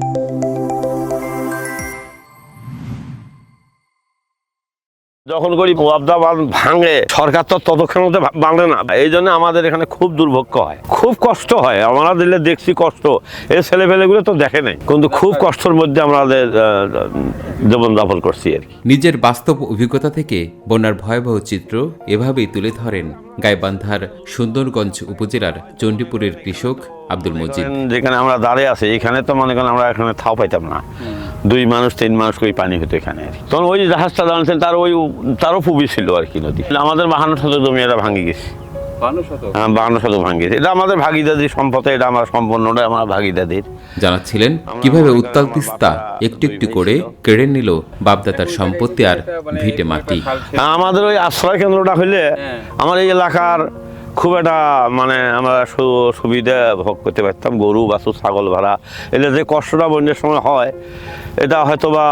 Thank you. যখন করি ওয়াবদা বাঁধ ভাঙে সরকার তো ততক্ষণ মধ্যে ভাঙে না। এই জন্য আমাদের এখানে খুব দুর্ভোগ হয়। খুব কষ্ট হয়। আমরা দিলে দেখছি কষ্ট। এই ছেলে পেলেগুলো তো দেখে নাই। কিন্তু খুব কষ্টের মধ্যে আমাদের জীবনযাপন করছি আর কি। নিজের বাস্তব অভিজ্ঞতা থেকে বন্যার ভয়াবহ চিত্র এভাবেই তুলে ধরেন গাইবান্ধার সুন্দরগঞ্জ উপজেলার চণ্ডীপুরের কৃষক আব্দুল মজিদ। যেখানে আমরা দাঁড়িয়ে আছি এখানে তো মনে করেন আমরা এখানে থাও পাইতাম না। দুই মানুষ তিন মানুষ করে পানি হতো এখানে আর কি। তখন ওই জাহাজটা দাঁড়াচ্ছেন তার ওই তারও পুবি ছিল আর কি নদী। আমাদের বাহান্ন শত জমি এটা ভাঙি গেছে। হ্যাঁ বাহান্ন শত ভাঙি গেছে। এটা আমাদের ভাগিদারির সম্পদ এটা আমার সম্পূর্ণটা আমার ভাগিদারির জানাচ্ছিলেন কীভাবে উত্তাল তিস্তা একটু একটু করে কেড়ে নিল বাপদাতার সম্পত্তি আর ভিটে মাটি? আমাদের ওই আশ্রয় কেন্দ্রটা হইলে আমার এই এলাকার খুব একটা মানে আমরা সুবিধা ভোগ করতে পারতাম। গরু বাছু ছাগল, ভাড়া এটা যে কষ্টটা বন্যার সময় হয়, এটা হয়তো বা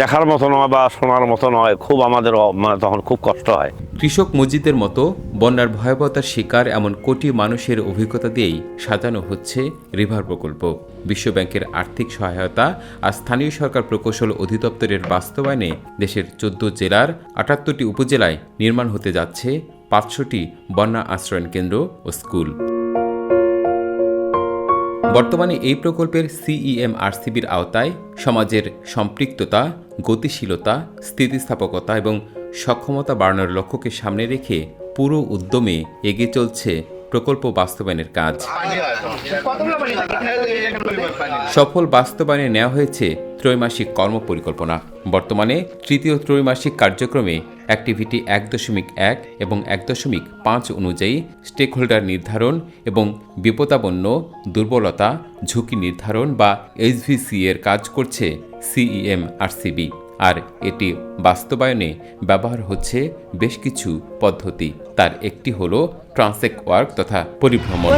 দেখার মতো নয় বা শোনার মতো নয়, খুব আমাদের মানে তখন খুব কষ্ট হয়। কৃষক মসজিদের মতো বন্যার ভয়াবহতার শিকার এমন কোটি মানুষের অভিজ্ঞতা দিয়েই সাজানো হচ্ছে রিভার প্রকল্প। বিশ্বব্যাংকের আর্থিক সহায়তা আর স্থানীয় সরকার প্রকৌশল অধিদপ্তরের বাস্তবায়নে দেশের চোদ্দ জেলার আটাত্তরটি উপজেলায় নির্মাণ হতে যাচ্ছে পাঁচশোটি বন্যা আশ্রয়ণ কেন্দ্র ও স্কুল। বর্তমানে এই প্রকল্পের সিইএম আরসিবির আওতায় সমাজের সম্পৃক্ততা গতিশীলতা স্থিতিস্থাপকতা এবং সক্ষমতা বাড়ানোর লক্ষ্যকে সামনে রেখে পুরো উদ্যমে এগিয়ে চলছে প্রকল্প বাস্তবায়নের কাজ। সফল বাস্তবায়নে নেওয়া হয়েছে ত্রৈমাসিক কর্মপরিকল্পনা। বর্তমানে তৃতীয় ত্রৈমাসিক কার্যক্রমে অ্যাক্টিভিটি এক দশমিক এক এবং এক দশমিক পাঁচ অনুযায়ী স্টেক হোল্ডার নির্ধারণ এবং বিপদাপন্ন, দুর্বলতা, ঝুঁকি নির্ধারণ বা এইচভিসি এর কাজ করছে সিইএম আরসিবি আর এটি বাস্তবায়নে ব্যবহার হচ্ছে বেশ কিছু পদ্ধতি। তার একটি হল ট্রান্সেক ওয়ার্ক তথা পরিভ্রমণ।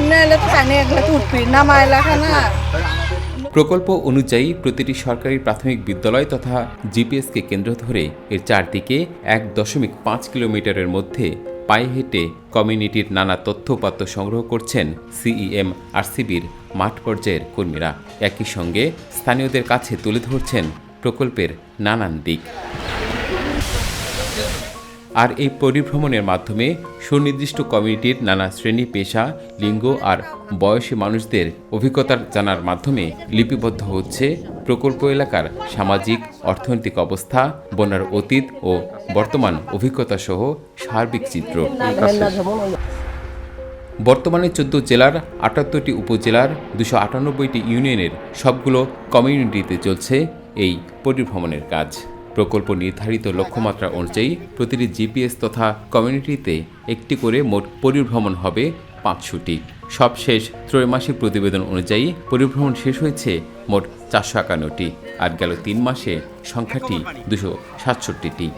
প্রকল্প অনুযায়ী প্রতিটি সরকারি প্রাথমিক বিদ্যালয় তথা জিপিএসকে কেন্দ্র ধরে এর চারদিকে এক দশমিক পাঁচ কিলোমিটারের মধ্যে পায়ে হেঁটে কমিউনিটির নানা তথ্যপাত্য সংগ্রহ করছেন সিইএম আরসিবির মাঠ পর্যায়ের কর্মীরা। একই সঙ্গে স্থানীয়দের কাছে তুলে ধরছেন প্রকল্পের নানান দিক। আর এই পরিভ্রমণের মাধ্যমে সুনির্দিষ্ট কমিউনিটির নানা শ্রেণি, পেশা, লিঙ্গ আর বয়সী মানুষদের অভিজ্ঞতার জানার মাধ্যমে লিপিবদ্ধ হচ্ছে প্রকল্প এলাকার সামাজিক, অর্থনৈতিক অবস্থা, বন্যার অতীত ও বর্তমান অভিজ্ঞতা সহ সার্বিক চিত্র। বর্তমানে চোদ্দ জেলার আটাত্তরটি উপজেলার দুশো আটানব্বইটি ইউনিয়নের সবগুলো কমিউনিটিতে চলছে এই পরিভ্রমণের কাজ। প্রকল্প নির্ধারিত লক্ষ্যমাত্রা অনুযায়ী প্রতিটি জিপিএস তথা কমিউনিটিতে একটি করে মোট পরিভ্রমণ হবে পাঁচশোটি। সবশেষ ত্রৈমাসিক প্রতিবেদন অনুযায়ী পরিভ্রমণ শেষ হয়েছে মোট চারশো একান্নটি আর গেল তিন মাসে সংখ্যাটি দুশো সাতষট্টিটি।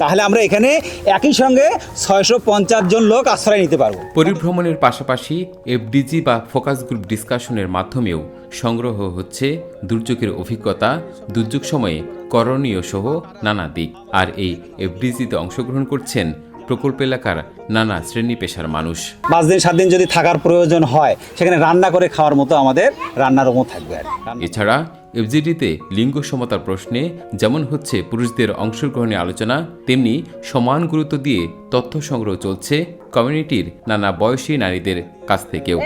তাহলে আমরা এখানে একই সঙ্গে ছয়শো পঞ্চাশ জন লোক আশ্রয় নিতে পারব। পরিভ্রমণের পাশাপাশি এফডিজি বা ফোকাস গ্রুপ ডিসকাশনের মাধ্যমেও সংগ্রহ হচ্ছে দুর্যোগের অভিজ্ঞতা দুর্যোগ সময়ে করণীয় সহ নানা দিক। আর এই এফডিজিতে অংশগ্রহণ করছেন প্রকল্প এলাকার নানা শ্রেণি পেশার মানুষ। পাঁচ দিন সাত দিন যদি থাকার প্রয়োজন হয় সেখানে রান্না করে খাওয়ার মতো আমাদের রান্নার রুমও থাকবে আর এছাড়া এফজিডিতে লিঙ্গ সমতার প্রশ্নে যেমন হচ্ছে পুরুষদের অংশগ্রহণে আলোচনা তেমনি সমান গুরুত্ব দিয়ে তথ্য সংগ্রহ চলছে কমিউনিটির নানা বয়সী নারীদের কাছ থেকেও।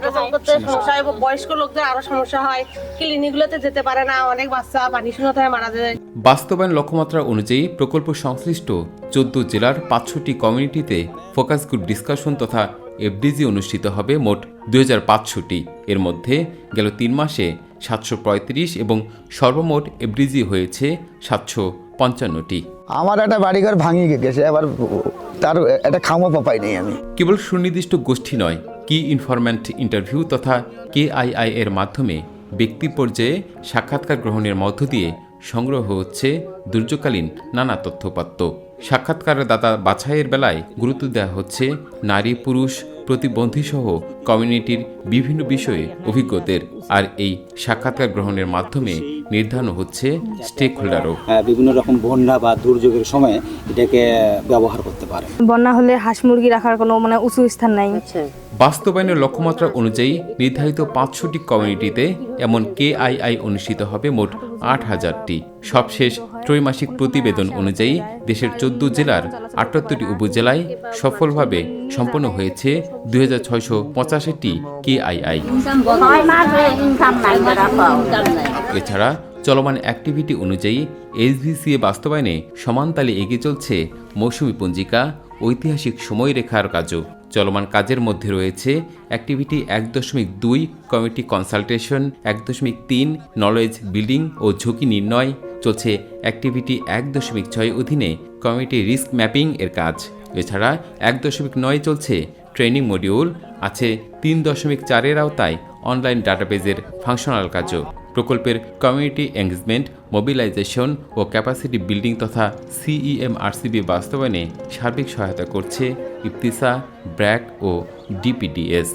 হাঁটাচলা করতে সমস্যা হয় বয়স্ক লোকদের আরও সমস্যা হয়। ক্লিনিকগুলোতে যেতে পারে না অনেক বাচ্চা পানি শূন্যতা মারা যায়। বাস্তবায়ন লক্ষ্যমাত্রা অনুযায়ী প্রকল্প সংশ্লিষ্ট চোদ্দ জেলার পাঁচশোটি কমিউনিটিতে ফোকাস গ্রুপ ডিসকাশন তথা এফডিজি অনুষ্ঠিত হবে মোট দুই হাজার পাঁচশোটি। এর মধ্যে গেল তিন মাসে সাতশো পঁয়ত্রিশ এবং সর্বমোট এফডিজি হয়েছে সাতশো পঞ্চান্নটি। আমার একটা বাড়িঘর ভাঙিয়ে গেছে আবার তার একটা খামো পাই নেই আমি। কেবল সুনির্দিষ্ট গোষ্ঠী নয় কি ইনফরম্যান্ট ইন্টারভিউ তথা কেআইআই এর মাধ্যমে ব্যক্তি পর্যায়ে সাক্ষাৎকার গ্রহণের মধ্য দিয়ে সংগ্রহ হচ্ছে দুর্যোগকালীন নানা তথ্যপাত্য সাক্ষাৎকারদাতা বাছাইয়ের বেলায় গুরুত্ব দেওয়া হচ্ছে নারী, পুরুষ প্রতিবন্ধী সহ কমিউনিটির বিভিন্ন বিষয়ে অভিজ্ঞদের। আর এই সাক্ষাৎকার গ্রহণের মাধ্যমে নির্ধারণ হচ্ছে স্টেক হোল্ডারও বিভিন্ন রকম বন্যা বা দুর্যোগের সময় এটাকে ব্যবহার করতে পারে। বন্যা হলে হাঁস মুরগি রাখার কোনো মানে উঁচু স্থান নাই। বাস্তবায়নের লক্ষ্যমাত্রা অনুযায়ী নির্ধারিত পাঁচশোটি কমিউনিটিতে এমন কেআইআই অনুষ্ঠিত হবে মোট আট হাজারটি। সবশেষ ত্রৈমাসিক প্রতিবেদন অনুযায়ী দেশের চোদ্দ জেলার আটাত্তরটি উপজেলায় সফলভাবে সম্পন্ন হয়েছে দুই হাজার ছয়শো পঁচাশিটি কেআইআই। এছাড়া চলমান অ্যাক্টিভিটি অনুযায়ী এইচভিসিএ বাস্তবায়নে সমানতালে এগিয়ে চলছে মৌসুমী পঞ্জিকা ঐতিহাসিক সময়রেখার কাজও। চলমান কাজের মধ্যে রয়েছে অ্যাক্টিভিটি এক দশমিক দুই কমিটি কনসালটেশন এক দশমিক তিন নলেজ বিল্ডিং ও ঝুঁকি নির্ণয় চলছে অ্যাক্টিভিটি এক দশমিক ছয় অধীনে কমিটি রিস্ক ম্যাপিং এর কাজ। এছাড়া এক দশমিক নয় চলছে ট্রেনিং মডিউল, আছে তিন দশমিক চারের আওতায় অনলাইন ডাটাবেজের ফাংশনাল কাজও। প্রকল্পের কমিউনিটি এঙ্গেজমেন্ট, মোবিলাইজেশন ও ক্যাপাসিটি বিল্ডিং তথা সিইএমআরসিবি বাস্তবায়নে সার্বিক সহায়তা করছে ইফতিসা, ব্র্যাক ও ডিপিডিএস।